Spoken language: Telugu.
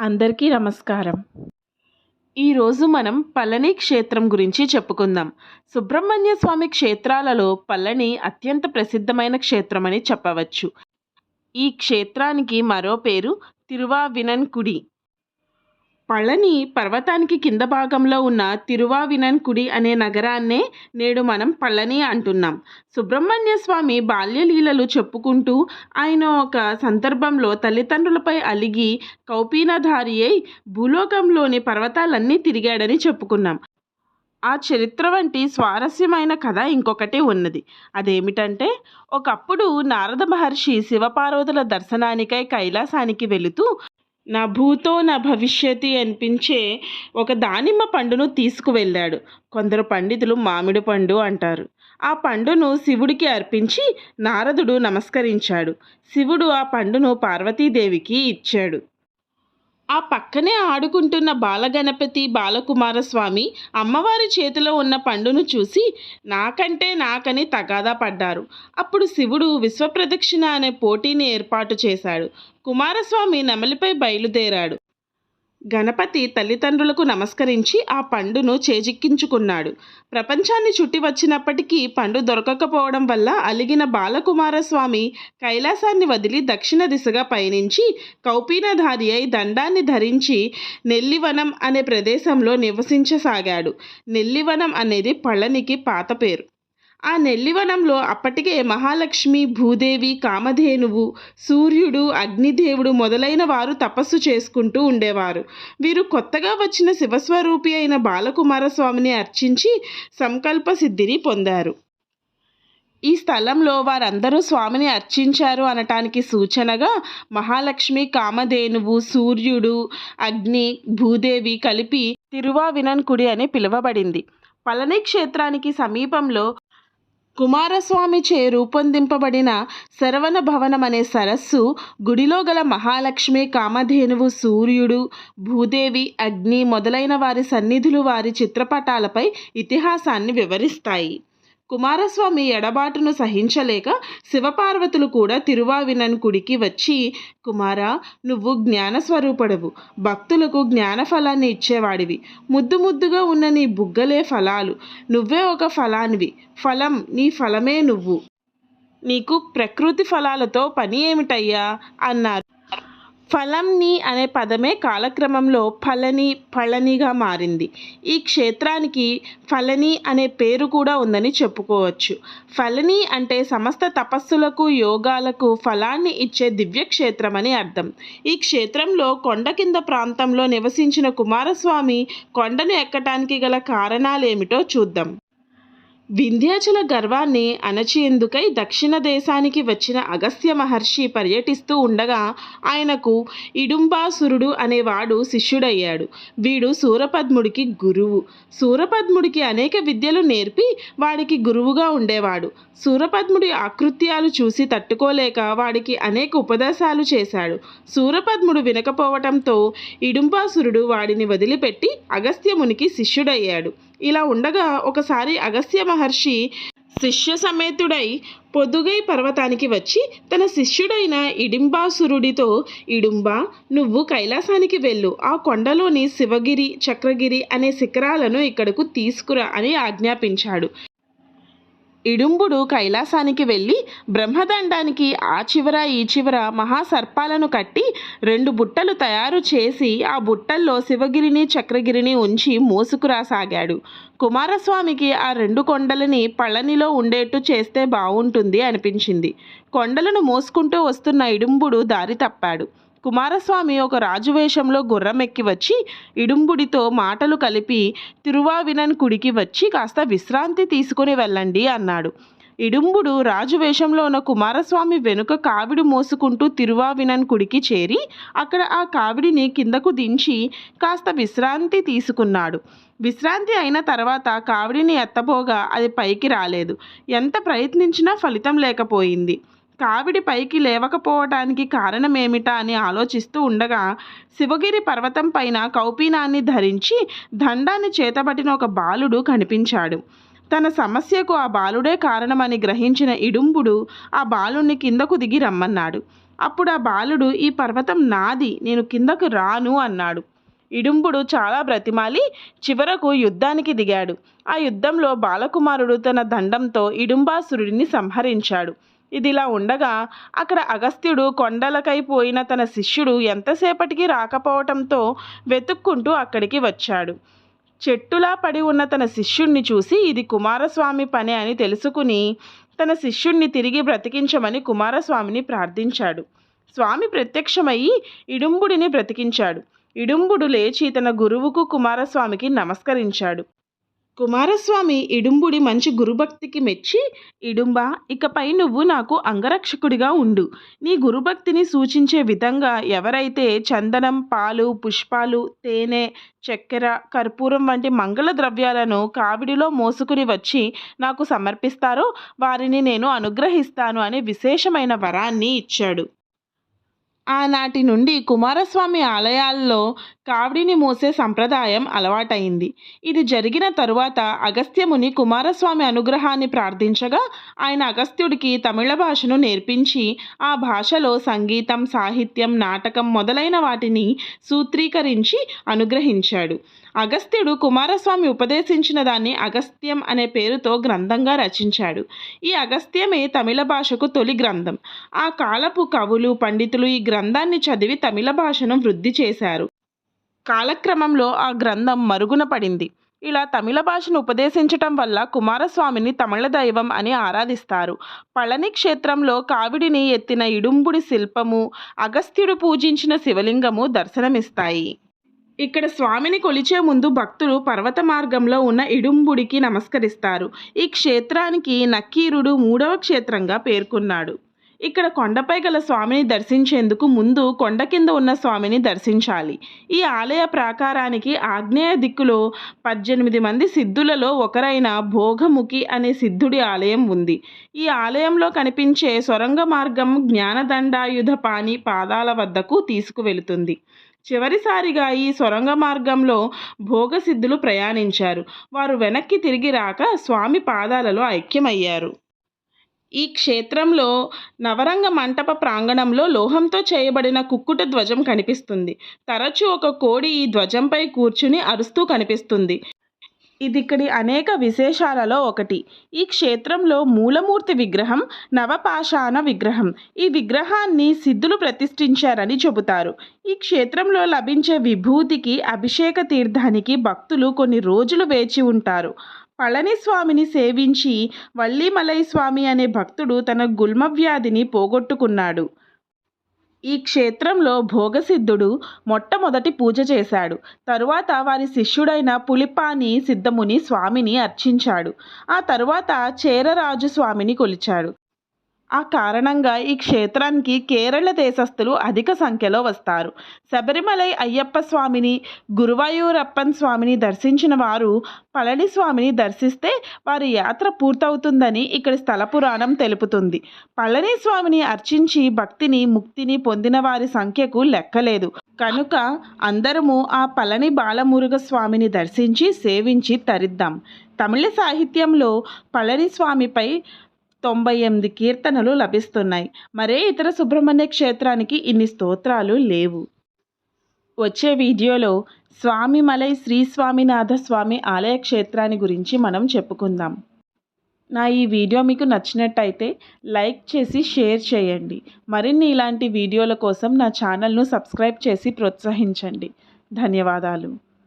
అందరికీ నమస్కారం. ఈరోజు మనం పళని క్షేత్రం గురించి చెప్పుకుందాం. సుబ్రహ్మణ్య స్వామి క్షేత్రాలలో పళని అత్యంత ప్రసిద్ధమైన క్షేత్రమని చెప్పవచ్చు. ఈ క్షేత్రానికి మరో పేరు తిరువావినన్కుడి. పళని పర్వతానికి కింద భాగంలో ఉన్న తిరువావినన్కుడి అనే నగరాన్నే నేడు మనం పళని అంటున్నాం. సుబ్రహ్మణ్య స్వామి బాల్యలీలలు చెప్పుకుంటూ ఆయన ఒక సందర్భంలో తల్లిదండ్రులపై అలిగి కౌపీనధారి అయి భూలోకంలోని పర్వతాలన్నీ తిరిగాడని చెప్పుకున్నాం. ఆ చరిత్ర వంటి స్వారస్యమైన కథ ఇంకొకటి ఉన్నది. అదేమిటంటే ఒకప్పుడు నారద మహర్షి శివపార్వతుల దర్శనానికై కైలాసానికి వెళుతూ నా భూతో నా భవిష్యతి అనిపించే ఒక దానిమ్మ పండును తీసుకువెళ్ళాడు. కొందరు పండితులు మామిడి పండు అంటారు. ఆ పండును శివుడికి అర్పించి నారదుడు నమస్కరించాడు. శివుడు ఆ పండును పార్వతీదేవికి ఇచ్చాడు. ఆ పక్కనే ఆడుకుంటున్న బాలగణపతి బాలకుమారస్వామి అమ్మవారి చేతిలో ఉన్న పండును చూసి నాకంటే నాకని తగాదా పడ్డారు. అప్పుడు శివుడు విశ్వప్రదక్షిణ అనే పోటీని ఏర్పాటు చేశాడు. కుమారస్వామి నెమలిపై బయలుదేరాడు. గణపతి తల్లిదండ్రులకు నమస్కరించి ఆ పండును చేజిక్కించుకున్నాడు. ప్రపంచాన్ని చుట్టి వచ్చినప్పటికీ పండు దొరకకపోవడం వల్ల అలిగిన బాలకుమారస్వామి కైలాసాన్ని వదిలి దక్షిణ దిశగా పయనించి కౌపీనధారి అయి దండాన్ని ధరించి నెల్లివనం అనే ప్రదేశంలో నివసించసాగాడు. నెల్లివనం అనేది పళనికి పాత పేరు. ఆ నెల్లివనంలో అప్పటికే మహాలక్ష్మి భూదేవి కామధేనువు సూర్యుడు అగ్నిదేవుడు మొదలైన వారు తపస్సు చేసుకుంటూ ఉండేవారు. వీరు కొత్తగా వచ్చిన శివస్వరూపి అయిన బాలకుమారస్వామిని అర్చించి సంకల్ప సిద్ధిని పొందారు. ఈ స్థలంలో వారందరూ స్వామిని అర్చించారు అనటానికి సూచనగా మహాలక్ష్మి కామధేనువు సూర్యుడు అగ్ని భూదేవి కలిపి తిరువావినన్కుడి అని పిలువబడింది. పళని క్షేత్రానికి సమీపంలో కుమారస్వామిచే రూపొందింపబడిన శరవణ భవనం అనే సరస్సు గుడిలో గల మహాలక్ష్మి కామధేనువు సూర్యుడు భూదేవి అగ్ని మొదలైన వారి సన్నిధులు వారి చిత్రపటాలపై ఇతిహాసాన్ని వివరిస్తాయి. కుమారస్వామి ఎడబాటును సహించలేక శివపార్వతులు కూడా తిరువావినన్కుడికి వచ్చి కుమార నువ్వు జ్ఞానస్వరూపడవు. భక్తులకు జ్ఞాన ఫలాన్ని ఇచ్చేవాడివి. ముద్దు ముద్దుగా ఉన్న నీ బుగ్గలే ఫలాలు. నువ్వే ఒక ఫలానివి. ఫలం నీ ఫలమే నువ్వు. నీకు ప్రకృతి ఫలాలతో పని ఏమిటయ్యా? అన్నారు. ఫలంని అనే పదమే కాలక్రమంలో ఫలని ఫళనిగా మారింది. ఈ క్షేత్రానికి ఫలని అనే పేరు కూడా ఉందని చెప్పుకోవచ్చు. ఫలని అంటే సమస్త తపస్సులకు యోగాలకు ఫలాన్ని ఇచ్చే దివ్యక్షేత్రం అని అర్థం. ఈ క్షేత్రంలో కొండ కింద ప్రాంతంలో నివసించిన కుమారస్వామి కొండను ఎక్కటానికి గల కారణాలేమిటో చూద్దాం. వింధ్యాచల గర్వాన్ని అణచేందుకై దక్షిణ దేశానికి వచ్చిన అగస్త్య మహర్షి పర్యటిస్తూ ఉండగా ఆయనకు ఇడుంబాసురుడు అనేవాడు శిష్యుడయ్యాడు. వీడు సూరపద్ముడికి గురువు. సూరపద్ముడికి అనేక విద్యలు నేర్పి వాడికి గురువుగా ఉండేవాడు. సూరపద్ముడి ఆకృత్యాలు చూసి తట్టుకోలేక వాడికి అనేక ఉపదేశాలు చేశాడు. సూరపద్ముడు వినకపోవటంతో ఇడుంబాసురుడు వాడిని వదిలిపెట్టి అగస్త్యమునికి శిష్యుడయ్యాడు. ఇలా ఉండగా ఒకసారి అగస్త్య మహర్షి శిష్య సమేతుడై పొదుగై పర్వతానికి వచ్చి తన శిష్యుడైన ఇడింబాసురుడితో ఇడుంబా నువ్వు కైలాసానికి వెళ్ళు. ఆ కొండలోని శివగిరి చక్రగిరి అనే శిఖరాలను ఇక్కడకు తీసుకురా అని ఆజ్ఞాపించాడు. ఇడుంబుడు కైలాసానికి వెళ్ళి బ్రహ్మదండానికి ఆ చివర ఈ చివర మహాసర్పాలను కట్టి రెండు బుట్టలు తయారు చేసి ఆ బుట్టల్లో శివగిరిని చక్రగిరిని ఉంచి మోసుకురాసాగాడు కుమారస్వామికి ఆ రెండు కొండలని పళ్ళనిలో ఉండేట్టు చేస్తే బాగుంటుంది అనిపించింది. కొండలను మోసుకుంటూ వస్తున్న ఇడుంబుడు దారి తప్పాడు. కుమారస్వామి ఒక రాజు వేషంలో గుర్రం ఎక్కి వచ్చి ఇడుంబుడితో మాటలు కలిపి తిరువావినన్ కుడికి వచ్చి కాస్త విశ్రాంతి తీసుకుని వెళ్ళండి అన్నాడు. ఇడుంబుడు రాజు వేషంలో ఉన్న కుమారస్వామి వెనుక కావిడి మోసుకుంటూ తిరువావినన్ కుడికి చేరి అక్కడ ఆ కావిడిని కిందకు దించి కాస్త విశ్రాంతి తీసుకున్నాడు. విశ్రాంతి అయిన తర్వాత కావిడిని ఎత్తబోగా అది పైకి రాలేదు. ఎంత ప్రయత్నించినా ఫలితం లేకపోయింది. కావిడి పైకి లేవకపోవటానికి కారణమేమిటా అని ఆలోచిస్తూ ఉండగా శివగిరి పర్వతం పైన కౌపీనాన్ని ధరించి దండాన్ని చేతబట్టిన ఒక బాలుడు కనిపించాడు. తన సమస్యకు ఆ బాలుడే కారణమని గ్రహించిన ఇడుంబుడు ఆ బాలుణ్ణి కిందకు దిగి రమ్మన్నాడు. అప్పుడు ఆ బాలుడు ఈ పర్వతం నాది నేను కిందకు రాను అన్నాడు. ఇడుంబుడు చాలా బ్రతిమాలి చివరకు యుద్ధానికి దిగాడు. ఆ యుద్ధంలో బాలకుమారుడు తన దండంతో ఇడుంబాసురుడిని సంహరించాడు. ఇదిలా ఉండగా అక్కడ అగస్త్యుడు కొండలకై పోయిన తన శిష్యుడు ఎంతసేపటికి రాకపోవటంతో వెతుక్కుంటూ అక్కడికి వచ్చాడు. చెట్టులా పడి ఉన్న తన శిష్యుణ్ణి చూసి ఇది కుమారస్వామి పనే అని తెలుసుకుని తన శిష్యుణ్ణి తిరిగి బ్రతికించమని కుమారస్వామిని ప్రార్థించాడు. స్వామి ప్రత్యక్షమయ్యి ఇడుంబుడిని బ్రతికించాడు. ఇడుంబుడు లేచి తన గురువుకు కుమారస్వామికి నమస్కరించాడు. కుమారస్వామి ఇడుంబుడి మంచి గురుభక్తికి మెచ్చి ఇడుంబ ఇకపై నువ్వు నాకు అంగరక్షకుడిగా ఉండు. నీ గురుభక్తిని సూచించే విధంగా ఎవరైతే చందనం పాలు పుష్పాలు తేనె చక్కెర కర్పూరం వంటి మంగళ ద్రవ్యాలను కావిడిలో మోసుకుని వచ్చి నాకు సమర్పిస్తారో వారిని నేను అనుగ్రహిస్తాను అనే విశేషమైన వరాన్ని ఇచ్చాడు. ఆనాటి నుండి కుమారస్వామి ఆలయాల్లో కావిడిని మోసే సంప్రదాయం అలవాటైంది. ఇది జరిగిన తరువాత అగస్త్యముని కుమారస్వామి అనుగ్రహాన్ని ప్రార్థించగా ఆయన అగస్త్యుడికి తమిళ భాషను నేర్పించి ఆ భాషలో సంగీతం సాహిత్యం నాటకం మొదలైన వాటిని సూత్రీకరించి అనుగ్రహించాడు. అగస్త్యుడు కుమారస్వామి ఉపదేశించిన దాన్ని అగస్త్యం అనే పేరుతో గ్రంథంగా రచించాడు. ఈ అగస్త్యమే తమిళ భాషకు తొలి గ్రంథం. ఆ కాలపు కవులు పండితులు ఈ గ్రంథాన్ని చదివి తమిళ భాషను వృద్ధి చేశారు. కాలక్రమంలో ఆ గ్రంథం మరుగున పడింది. ఇలా తమిళ భాషను ఉపదేశించటం వల్ల కుమారస్వామిని తమిళ దైవం అని ఆరాధిస్తారు. పళని క్షేత్రంలో కావిడిని ఎత్తిన ఇడుంబుడి శిల్పము అగస్త్యుడు పూజించిన శివలింగము దర్శనమిస్తాయి. ఇక్కడ స్వామిని కొలిచే ముందు భక్తులు పర్వత మార్గంలో ఉన్న ఇడుంబుడికి నమస్కరిస్తారు. ఈ క్షేత్రానికి నక్కీరుడు మూడవ క్షేత్రంగా పేర్కొన్నాడు. ఇక్కడ కొండపై గల స్వామిని దర్శించేందుకు ముందు కొండ కింద ఉన్న స్వామిని దర్శించాలి. ఈ ఆలయ ప్రాకారానికి ఆగ్నేయ దిక్కులో పద్దెనిమిది మంది సిద్ధులలో ఒకరైన భోగముఖి అనే సిద్ధుడి ఆలయం ఉంది. ఈ ఆలయంలో కనిపించే సొరంగ మార్గం జ్ఞానదండాయుధ పాణి పాదాల వద్దకు తీసుకువెళుతుంది. చివరిసారిగా ఈ సొరంగ మార్గంలో భోగసిద్ధులు ప్రయాణించారు. వారు వెనక్కి తిరిగి రాక స్వామి పాదాలలో ఐక్యమయ్యారు. ఈ క్షేత్రంలో నవరంగ మంటప ప్రాంగణంలో లోహంతో చేయబడిన కుక్కుట ధ్వజం కనిపిస్తుంది. తరచూ ఒక కోడి ఈ ధ్వజంపై కూర్చుని అరుస్తూ కనిపిస్తుంది. ఇది ఇక్కడి అనేక విశేషాలలో ఒకటి. ఈ క్షేత్రంలో మూలమూర్తి విగ్రహం నవపాషాణ విగ్రహం. ఈ విగ్రహాన్ని సిద్ధులు ప్రతిష్ఠించారని చెబుతారు. ఈ క్షేత్రంలో లభించే విభూతికి అభిషేక తీర్థానికి భక్తులు కొన్ని రోజులు వేచి ఉంటారు. పళనిస్వామిని సేవించి వల్లీమలై స్వామి అనే భక్తుడు తన గుల్మ వ్యాధిని పోగొట్టుకున్నాడు. ఈ క్షేత్రంలో భోగసిద్ధుడు మొట్టమొదటి పూజ చేశాడు. తరువాత వారి శిష్యుడైన పులిపాని సిద్ధముని స్వామిని అర్చించాడు. ఆ తరువాత చేరరాజు స్వామిని కొలిచాడు. ఆ కారణంగా ఈ క్షేత్రానికి కేరళ దేశస్థులు అధిక సంఖ్యలో వస్తారు. శబరిమలై అయ్యప్ప స్వామిని గురువాయూరప్పన్ స్వామిని దర్శించిన వారు పళని స్వామిని దర్శిస్తే వారి యాత్ర పూర్తవుతుందని ఇక్కడ స్థల పురాణం తెలుపుతుంది. పళని స్వామిని అర్చించి భక్తిని ముక్తిని పొందిన వారి సంఖ్యకు లెక్కలేదు. కనుక అందరము ఆ పళని బాలమురుగ స్వామిని దర్శించి సేవించి తరిద్దాం. తమిళ సాహిత్యంలో పళని స్వామిపై తొంభై ఎనిమిది కీర్తనలు లభిస్తున్నాయి. మరే ఇతర సుబ్రహ్మణ్య క్షేత్రానికి ఇన్ని స్తోత్రాలు లేవు. వచ్చే వీడియోలో స్వామి మలై శ్రీ స్వామినాథ స్వామి ఆలయ క్షేత్రాన్ని గురించి మనం చెప్పుకుందాం. నా ఈ వీడియో మీకు నచ్చినట్టయితే లైక్ చేసి షేర్ చేయండి. మరిన్ని ఇలాంటి వీడియోల కోసం నా ఛానల్ను సబ్స్క్రైబ్ చేసి ప్రోత్సహించండి. ధన్యవాదాలు.